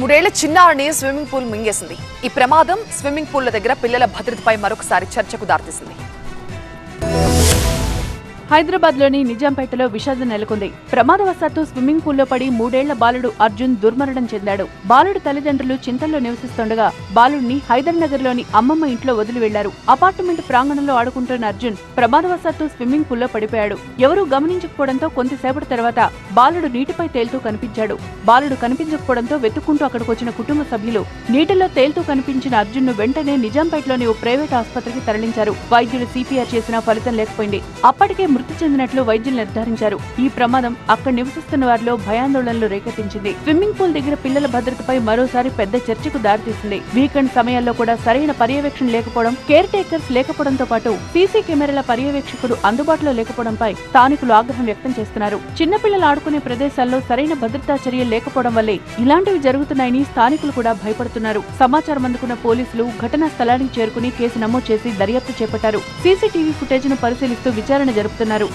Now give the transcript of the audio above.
మూడేళ్ళ చిన్నారిని swimming pool మింగేసింది. ఈ ప్రమాదం స్విమ్మింగ్ పూల్ల దగ్గర పిల్లల భద్రతపై మరొకసారి చర్చకు దారితీసింది. హైదరాబాద్లోని నిజాంపేటలో విషాదం నెలకొంది. ప్రమాదవశాత్తు స్విమ్మింగ్ పూల్లో పడి మూడేళ్ళ బాలుడు అర్జున్ దుర్మరణం చెందాడు. బాలుడు తల్లిదండ్రులు చింతల్లో నివసిస్తుండగా బాలుడిని హైదర్ నగర్లోని అమ్మమ్మ ఇంట్లో వదిలి వెళ్ళారు. అపార్ట్మెంట్ ప్రాంగణంలో ఆడుకుంటున్న అర్జున్ ప్రమాదవశాత్తు స్విమ్మింగ్ పూల్లో పడిపోయాడు. ఎవరూ గమనించకపోవడంతో కొంతసేపటి తర్వాత బాలుడు నీటిపై తేలుతూ కనిపించాడు. బాలుడు కనిపించకపోవడంతో వెతుక్కుంటూ అక్కడికి వచ్చిన కుటుంబ సభ్యులు నీటిలో తేలుతూ కనిపించిన అర్జున్ను వెంటనే నిజాంపేటలోని ఓ ప్రైవేట్ ఆసుపత్రికి తరలించారు. వైద్యులు సిపిఆర్ చేసినా ఫలితం లేకపోయింది. అప్పటికే మృతి చెందినట్లు వైద్యులు నిర్ధారించారు. ఈ ప్రమాదం అక్కడ నివసిస్తున్న వారిలో భయాందోళనలు రేకెత్తించింది. స్విమ్మింగ్ పూల్ దగ్గర పిల్లల భద్రతపై మరోసారి పెద్ద చర్చకు దారితీసింది. వీకెండ్ సమయాల్లో కూడా సరైన పర్యవేక్షణ లేకపోవడం కేర్ టేకర్స్ లేకపోవడంతో పాటు సీసీ కెమెరాల పర్యవేక్షకుడు అందుబాటులో లేకపోవడంపై స్థానికులు ఆగ్రహం వ్యక్తం చేస్తున్నారు. చిన్నపిల్లలు ఆడుకునే ప్రదేశాల్లో సరైన భద్రతా చర్యలు లేకపోవడం వల్లే ఇలాంటివి జరుగుతున్నాయని స్థానికులు కూడా భయపడుతున్నారు. సమాచారం అందుకున్న పోలీసులు ఘటనా స్థలానికి చేరుకుని కేసు నమోదు చేసి దర్యాప్తు చేపట్టారు. సీసీటీవీ ఫుటేజ్ను పరిశీలిస్తూ విచారణ జరుపుతున్నారు. పేర్కొన్నారు